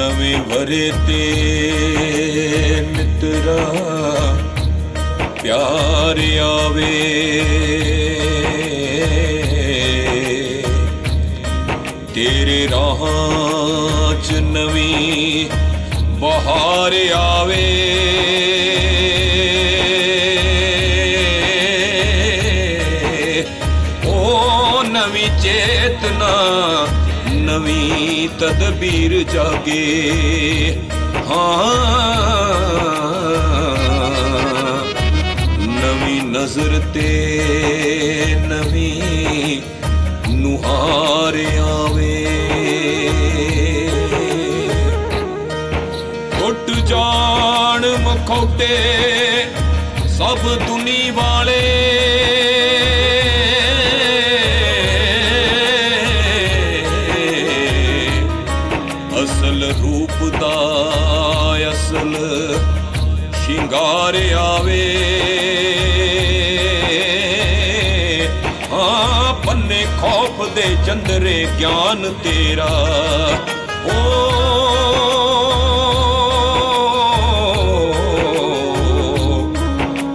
ਨਵੇਂ ਵਰੇ ਤੇ ਮਿੱਤਰਾ ਪਿਆਰ ਆਵੇ। ਤੇਰੇ ਰਾਹਾਂ ਚ ਨਵੀਂ ਬਹਾਰ ਆਵੇ। ਚੇਤਨਾ ਨਵੀਂ ਤਦਬੀਰ ਜਾਗੇ। ਹਾਂ। ਨਵੀਂ ਨਜ਼ਰ ਤੇ ਨਵੀਂ ਨੁਹਾਰ ਆਵੇ। ਟੁੱਟ ਜਾਣ ਮਖੌਟੇ ਸਭ ਦੁਨੀ ਵਾਲੇ। ਸ਼ਿੰਗਾਰ ਆਵੇ। ਹਾਂ ਪੰਨੇ ਖੌਫ ਦੇ ਚੰਦਰੇ ਗਿਆਨ ਤੇਰਾ। ਓ,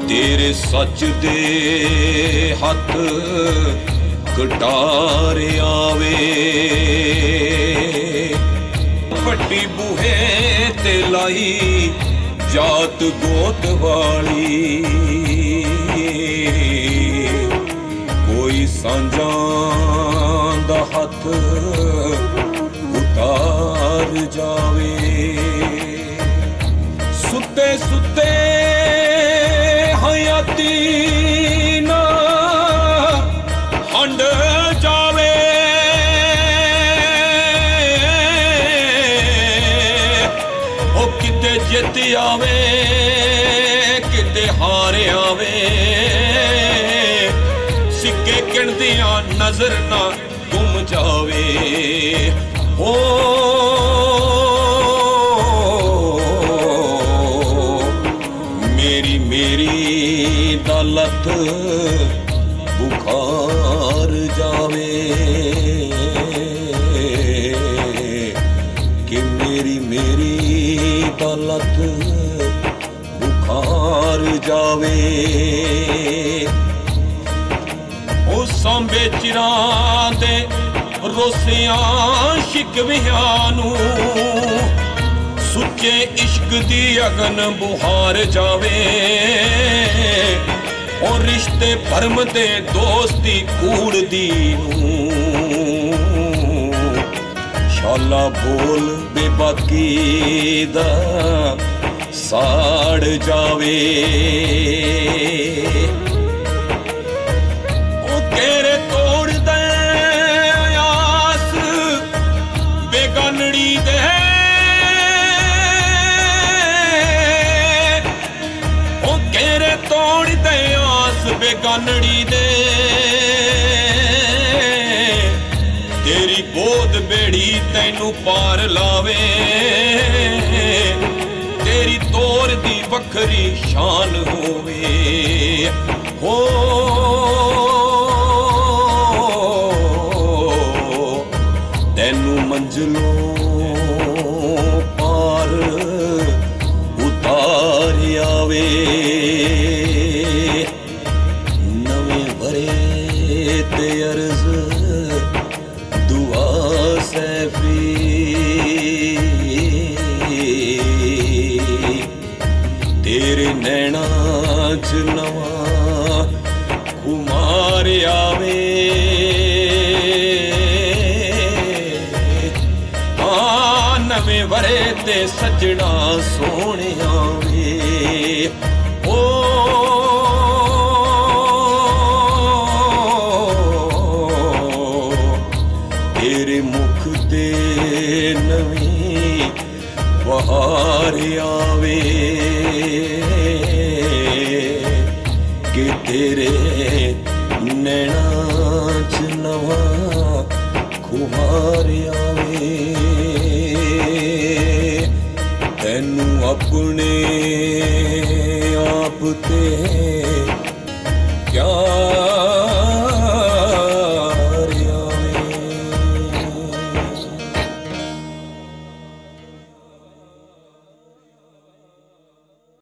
ਤੇਰੇ ਸੱਚ ਦੇ ਹੱਥ ਕਟਾਰ ਆਵੇ। ਵੱਡੀ ਬੂਹੇ ਤੇ ਲਾਈ ਜਾਤ ਗੋਤ ਵਾਲੀ। ਕੋਈ ਸਾਂਝਾਂ ਦਾ ਹੱਥ ਉਤਾਰ ਜਾ ਕਿਤੇ ਜਿੱਤ ਆਵੇ, ਕਿਤੇ ਹਾਰ ਆਵੇ। ਸਿੱਕੇ ਗਿਣਦਿਆਂ ਨਜ਼ਰ ਨਾ ਗੁੰਮ ਜਾਵੇ। ਓ ਮੇਰੀ ਮੇਰੀ ਦੌਲਤ ਬੁਖਾਰ ਜਾਵੇ। ਮੇਰੀ ਦੌਲਤ ਬੁਖਾਰ ਜਾਵੇ ਉਹ ਸਾਂਬੇ ਚਿਰਾਂ ਦੇ ਰੋਸਿਆਂ ਸ਼ਿਕਵਿਆਂ ਨੂੰ ਸੁੱਚੇ ਇਸ਼ਕ ਦੀ ਅਗਨ ਬੁਹਾਰ ਜਾਵੇ ਉਹ ਰਿਸ਼ਤੇ ਭਰਮ ਦੇ ਦੋਸਤੀ ਕੂੜ ਦੀ ਨੂੰ ਸ਼ਾਲਾ ਬੋਲ ਬੇਬਾਕੀ ਦਾ ਸਾੜ ਜਾਵੇ। ਉਹ ਤੇਰੇ ਤੋੜਦੇ ਆਸ ਬੇਗਾਨੜੀ ਦੇ। ਉਹ ਤੇਰੇ ਤੋੜਦੇ ਆਸ ਬੇਗਾਨੜੀ ਦੇ। ਬੋਧ ਤੈਨੂੰ ਪਾਰ ਲਾਵੇ ਤੇਰੀ ਤੋਰ ਦੀ ਵੱਖਰੀ ਸ਼ਾਨ ਹੋਵੇ। ਹੋ ਤੈਨੂੰ ਮੰਜ਼ਲੋਂ ਵਰੇ ਤੇ ਸੱਜਣਾ ਸੋਹਣਿਆ ਵੇ। ਓ ਤੇਰੇ ਮੁਖ ਤੇ ਨਵੀਂ ਬਹਾਰ ਆਵੇ। ਕਿ ਤੇਰੇ